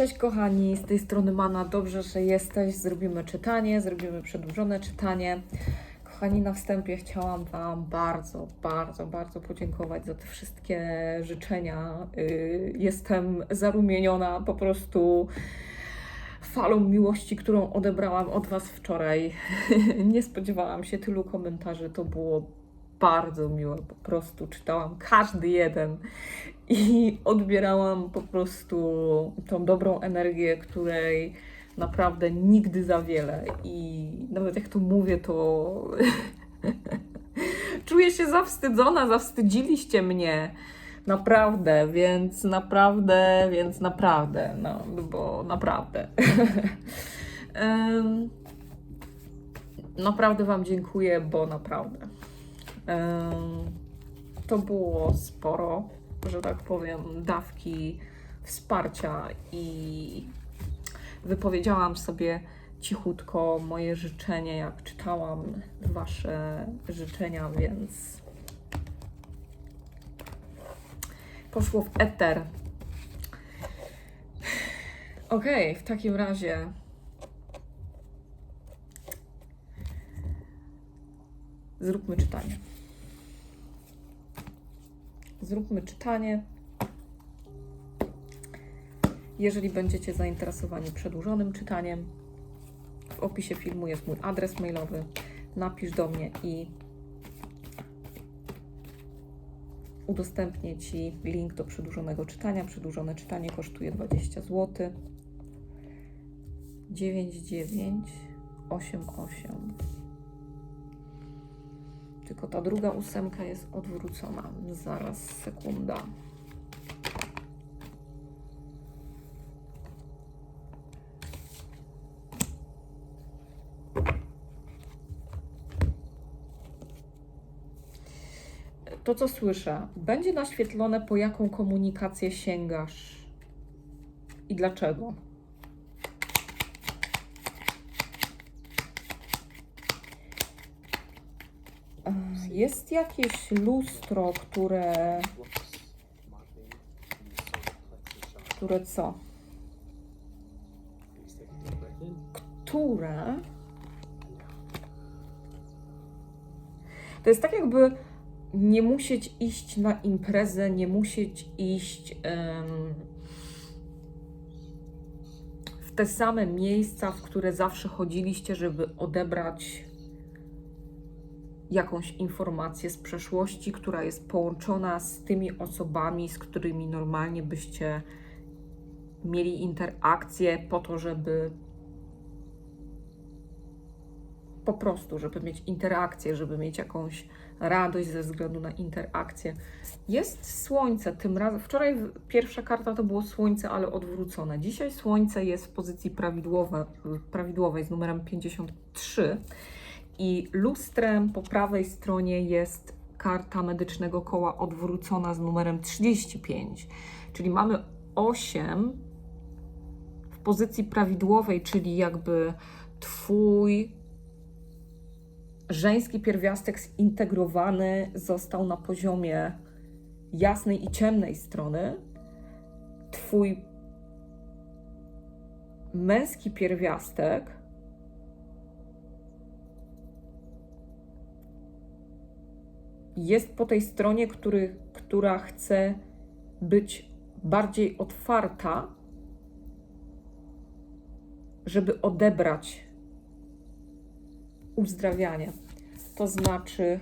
Cześć kochani, z tej strony Mana, dobrze, że jesteś. Zrobimy czytanie, zrobimy przedłużone czytanie. Kochani, na wstępie chciałam Wam bardzo, bardzo, bardzo podziękować za te wszystkie życzenia. Yy, Jestem zarumieniona po prostu falą miłości, którą odebrałam od Was wczoraj. Nie spodziewałam się tylu komentarzy, to było bardzo miłe, po prostu czytałam każdy jeden i odbierałam po prostu tą dobrą energię, której naprawdę nigdy za wiele. I nawet jak to mówię, to czuję się zawstydzona, zawstydziliście mnie. Naprawdę, więc naprawdę, więc naprawdę, no, bo naprawdę. Naprawdę Wam dziękuję, bo naprawdę. to było sporo, że tak powiem, dawki wsparcia i wypowiedziałam sobie cichutko moje życzenie, jak czytałam Wasze życzenia, więc poszło w eter. Okej, w takim razie. Zróbmy czytanie. Zróbmy czytanie. Jeżeli będziecie zainteresowani przedłużonym czytaniem, w opisie filmu jest mój adres mailowy. Napisz do mnie i udostępnię Ci link do przedłużonego czytania. Przedłużone czytanie kosztuje 20 zł. 9988. Tylko ta druga ósemka jest odwrócona. Zaraz, sekunda. To, co słyszę, będzie naświetlone, po jaką komunikację sięgasz i dlaczego. E, Jest jakieś lustro, które. które co? Które. To jest tak, jakby nie musieć iść na imprezę, nie musieć iść em, w te same miejsca, w które zawsze chodziliście, żeby odebrać jakąś informację z przeszłości, która jest połączona z tymi osobami, z którymi normalnie byście mieli interakcję po to, żeby po prostu, żeby mieć interakcję, żeby mieć jakąś radość ze względu na interakcję. Jest słońce, tym razem, wczoraj pierwsza karta to było słońce, ale odwrócone. Dzisiaj słońce jest w pozycji prawidłowe, prawidłowej z numerem 53 i lustrem po prawej stronie jest karta medycznego koła odwrócona z numerem 35. Czyli mamy 8 w pozycji prawidłowej, czyli jakby Twój żeński pierwiastek zintegrowany został na poziomie jasnej i ciemnej strony. Twój męski pierwiastek jest po tej stronie, który, która chce być bardziej otwarta, żeby odebrać uzdrawianie. To znaczy,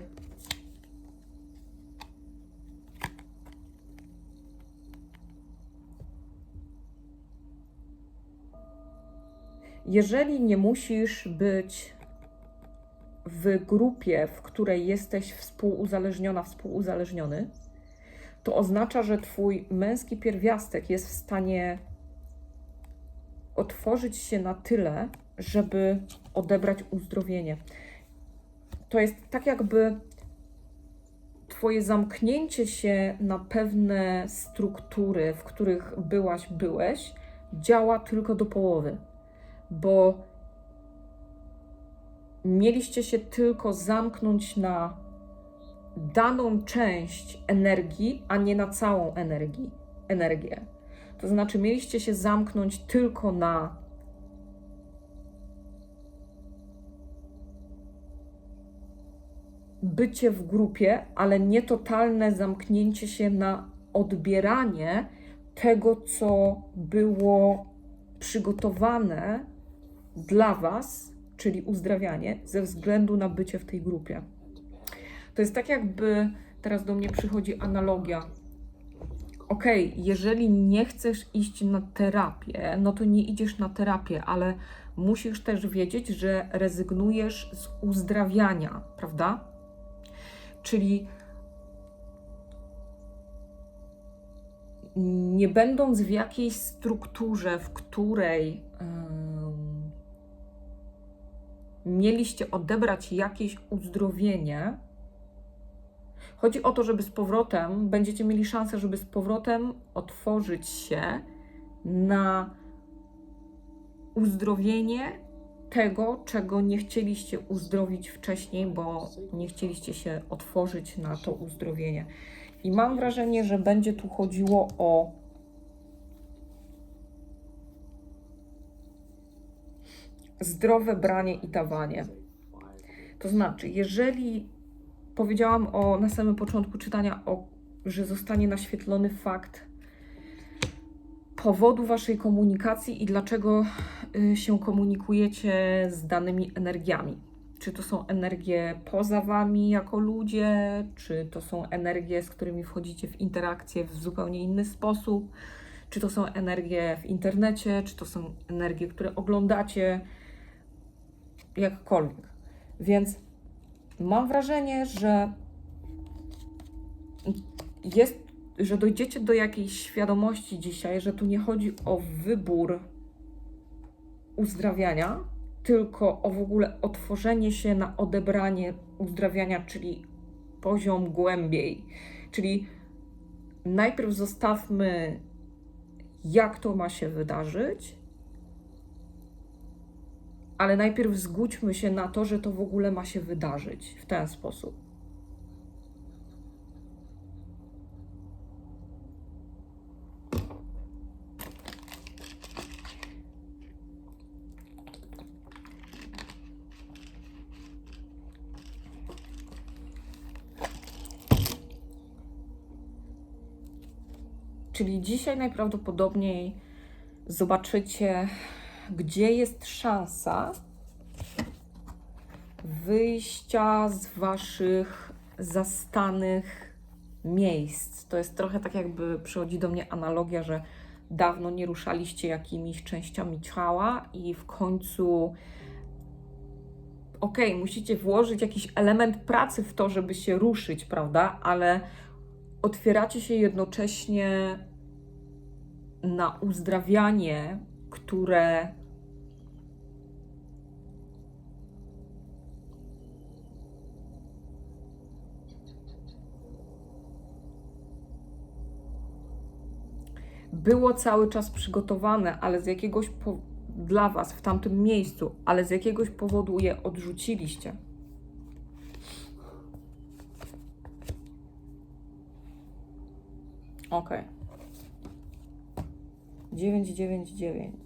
jeżeli nie musisz być w grupie, w której jesteś współuzależniona, współuzależniony, to oznacza, że twój męski pierwiastek jest w stanie otworzyć się na tyle, żeby odebrać uzdrowienie. To jest tak, jakby Twoje zamknięcie się na pewne struktury, w których byłaś, byłeś, działa tylko do połowy, bo mieliście się tylko zamknąć na daną część energii, a nie na całą energii, energię. To znaczy, mieliście się zamknąć tylko na bycie w grupie, ale nie totalne zamknięcie się na odbieranie tego, co było przygotowane dla Was, czyli uzdrawianie, ze względu na bycie w tej grupie. To jest tak, jakby teraz do mnie przychodzi analogia. Okej, jeżeli nie chcesz iść na terapię, no to nie idziesz na terapię, ale musisz też wiedzieć, że rezygnujesz z uzdrawiania, prawda? Czyli nie będąc w jakiejś strukturze, w której em, mieliście odebrać jakieś uzdrowienie, chodzi o to, żeby z powrotem, będziecie mieli szansę, żeby z powrotem otworzyć się na uzdrowienie tego, czego nie chcieliście uzdrowić wcześniej, bo nie chcieliście się otworzyć na to uzdrowienie. I mam wrażenie, że będzie tu chodziło o zdrowe branie i dawanie. To znaczy, jeżeli powiedziałam o, na samym początku czytania, o, że zostanie naświetlony fakt powodu waszej komunikacji i dlaczego y, się komunikujecie z danymi energiami. Czy to są energie poza wami jako ludzie, czy to są energie, z którymi wchodzicie w interakcję w zupełnie inny sposób, czy to są energie w internecie, czy to są energie, które oglądacie, jakkolwiek. Więc mam wrażenie, że jest, że dojdziecie do jakiejś świadomości dzisiaj, że tu nie chodzi o wybór uzdrawiania, tylko o w ogóle otworzenie się na odebranie uzdrawiania, czyli poziom głębiej. Czyli najpierw zostawmy, jak to ma się wydarzyć, ale najpierw zgódźmy się na to, że to w ogóle ma się wydarzyć w ten sposób. Czyli dzisiaj najprawdopodobniej zobaczycie, gdzie jest szansa wyjścia z waszych zastanych miejsc. To jest trochę tak, jakby przychodzi do mnie analogia, że dawno nie ruszaliście jakimiś częściami ciała i w końcu. Okej, musicie włożyć jakiś element pracy w to, żeby się ruszyć, prawda? Ale otwieracie się jednocześnie na uzdrawianie, które było cały czas przygotowane, ale z jakiegoś po- dla Was w tamtym miejscu, ale z jakiegoś powodu je odrzuciliście. Ok. 999.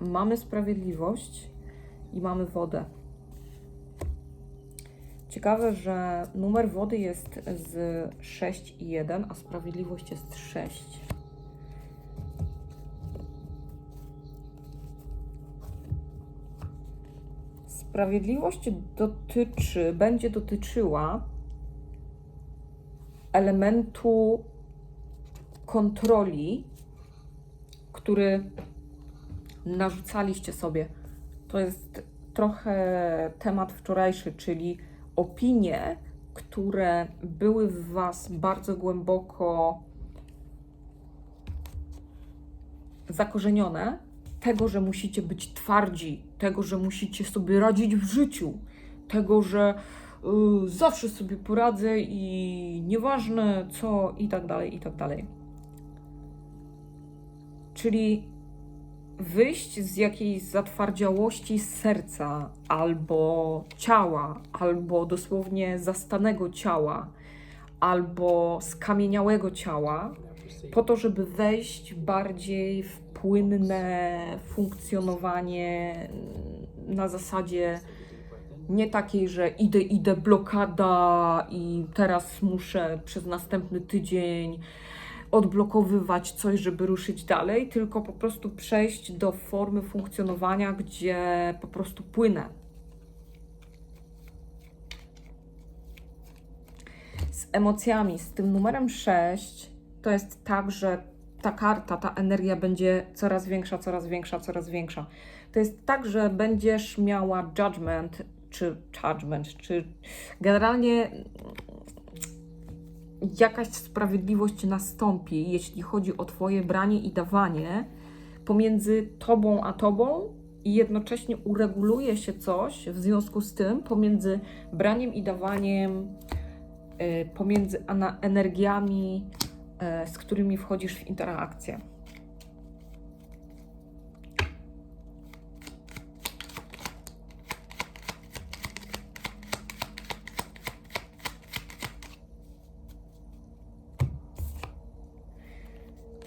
Mamy sprawiedliwość i mamy wodę. Ciekawe, że numer wody jest z 6 i 1, a sprawiedliwość jest 6. Sprawiedliwość dotyczy, będzie dotyczyła elementu kontroli, który narzucaliście sobie. To jest trochę temat wczorajszy, czyli opinie, które były w Was bardzo głęboko zakorzenione, tego, że musicie być twardzi, tego, że musicie sobie radzić w życiu, tego, że y, zawsze sobie poradzę i nieważne co, i tak dalej, i tak dalej. Czyli wyjść z jakiejś zatwardziałości serca albo ciała, albo dosłownie zastanego ciała, albo skamieniałego ciała, po to, żeby wejść bardziej w płynne funkcjonowanie na zasadzie nie takiej, że idę, idę, blokada i teraz muszę przez następny tydzień odblokowywać coś, żeby ruszyć dalej, tylko po prostu przejść do formy funkcjonowania, gdzie po prostu płynę. Z emocjami, z tym numerem 6, to jest tak, że ta karta, ta energia będzie coraz większa, coraz większa, coraz większa. To jest tak, że będziesz miała judgment, czy judgment, czy generalnie jakaś sprawiedliwość nastąpi, jeśli chodzi o Twoje branie i dawanie pomiędzy Tobą a Tobą i jednocześnie ureguluje się coś w związku z tym pomiędzy braniem i dawaniem, y, pomiędzy energiami, z którymi wchodzisz w interakcję.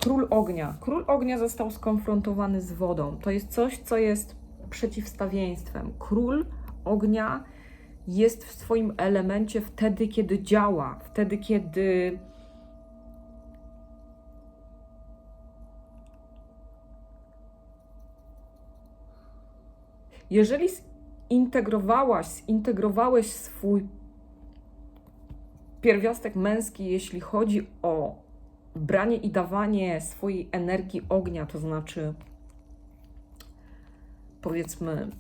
Król ognia. Król ognia został skonfrontowany z wodą. To jest coś, co jest przeciwstawieństwem. Król ognia jest w swoim elemencie wtedy, kiedy działa, wtedy, kiedy jeżeli zintegrowałaś, zintegrowałeś swój pierwiastek męski, jeśli chodzi o branie i dawanie swojej energii ognia, to znaczy powiedzmy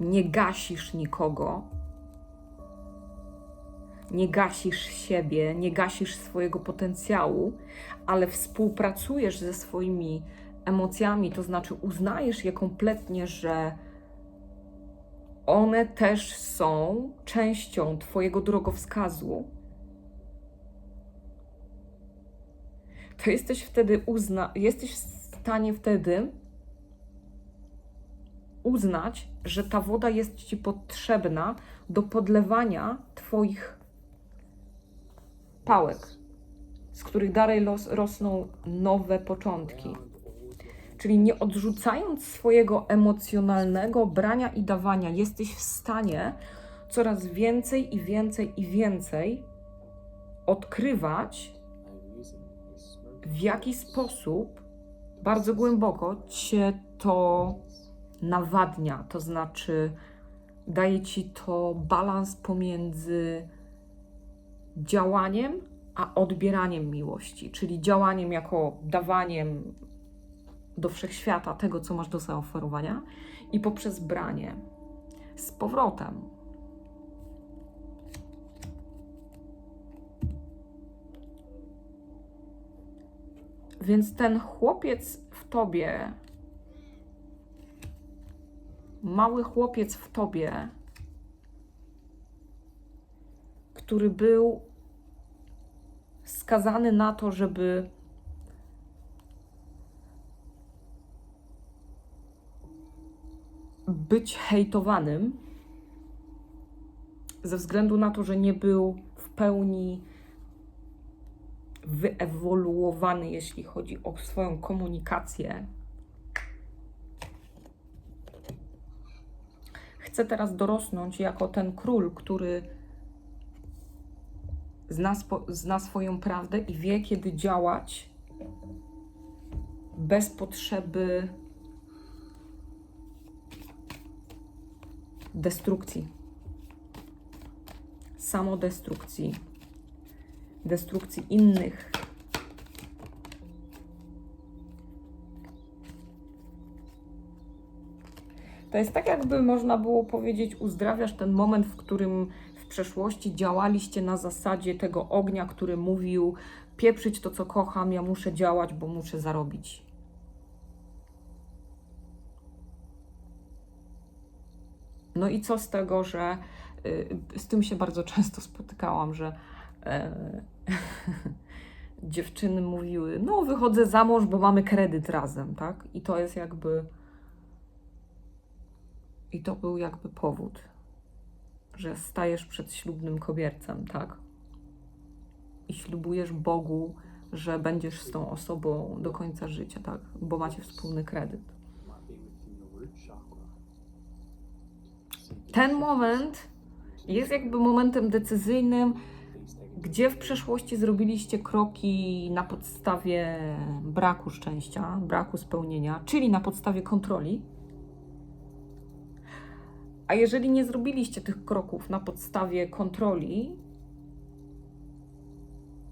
nie gasisz nikogo, nie gasisz siebie, nie gasisz swojego potencjału, ale współpracujesz ze swoimi emocjami, to znaczy uznajesz je kompletnie, że one też są częścią Twojego drogowskazu, to jesteś wtedy uzna, jesteś w stanie wtedy uznać, że ta woda jest Ci potrzebna do podlewania Twoich pałek, z których dalej los, rosną nowe początki. Czyli nie odrzucając swojego emocjonalnego brania i dawania, jesteś w stanie coraz więcej i więcej i więcej odkrywać, w jaki sposób bardzo głęboko cię to nawadnia. To znaczy, daje ci to balans pomiędzy działaniem a odbieraniem miłości, czyli działaniem jako dawaniem do wszechświata tego, co masz do zaoferowania, i poprzez branie z powrotem. Więc ten chłopiec w tobie, mały chłopiec w tobie, który był skazany na to, żeby być hejtowanym ze względu na to, że nie był w pełni wyewoluowany, jeśli chodzi o swoją komunikację. Chce teraz dorosnąć jako ten król, który zna, zna swoją prawdę i wie, kiedy działać bez potrzeby destrukcji, samodestrukcji, destrukcji innych. To jest tak, jakby można było powiedzieć, uzdrawiasz ten moment, w którym w przeszłości działaliście na zasadzie tego ognia, który mówił: pieprzyć to, co kocham, ja muszę działać, bo muszę zarobić. No i co z tego, że y, z tym się bardzo często spotykałam, że e, dziewczyny mówiły, no wychodzę za mąż, bo mamy kredyt razem, tak? I to jest jakby... I to był jakby powód, że stajesz przed ślubnym kobiercem, tak? I ślubujesz Bogu, że będziesz z tą osobą do końca życia, tak? Bo macie wspólny kredyt. Ten moment jest jakby momentem decyzyjnym, gdzie w przeszłości zrobiliście kroki na podstawie braku szczęścia, braku spełnienia, czyli na podstawie kontroli. A jeżeli nie zrobiliście tych kroków na podstawie kontroli,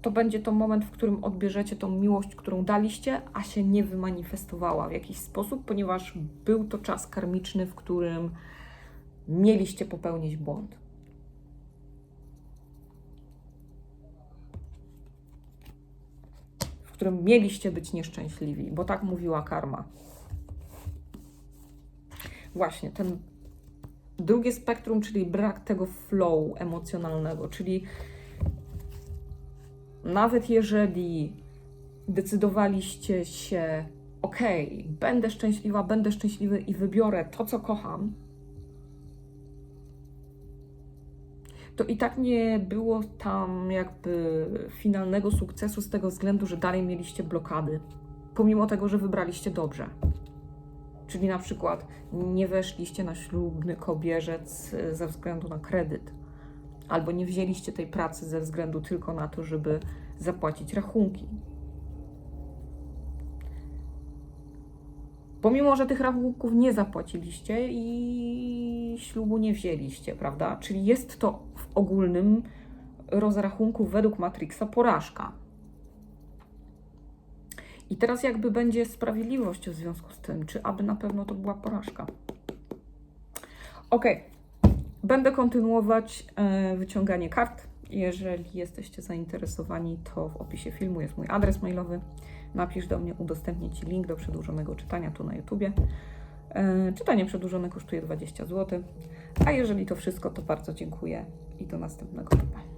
to będzie to moment, w którym odbierzecie tą miłość, którą daliście, a się nie wymanifestowała w jakiś sposób, ponieważ był to czas karmiczny, w którym mieliście popełnić błąd. W którym mieliście być nieszczęśliwi, bo tak mówiła karma. Właśnie, ten drugie spektrum, czyli brak tego flow emocjonalnego, czyli nawet jeżeli decydowaliście się, ok, będę szczęśliwa, będę szczęśliwy i wybiorę to, co kocham, to i tak nie było tam jakby finalnego sukcesu z tego względu, że dalej mieliście blokady, pomimo tego, że wybraliście dobrze. Czyli na przykład nie weszliście na ślubny kobierzec y, ze względu na kredyt, albo nie wzięliście tej pracy ze względu tylko na to, żeby zapłacić rachunki. Pomimo, że tych rachunków nie zapłaciliście i ślubu nie wzięliście, prawda? Czyli jest to w ogólnym rozrachunku według Matrixa porażka. I teraz jakby będzie sprawiedliwość w związku z tym, czy aby na pewno to była porażka. Ok, będę kontynuować e, wyciąganie kart. Jeżeli jesteście zainteresowani, to w opisie filmu jest mój adres mailowy. Napisz do mnie, udostępnię Ci link do przedłużonego czytania tu na YouTubie. E, czytanie przedłużone kosztuje 20 zł. A jeżeli to wszystko, to bardzo dziękuję i do następnego. Pa.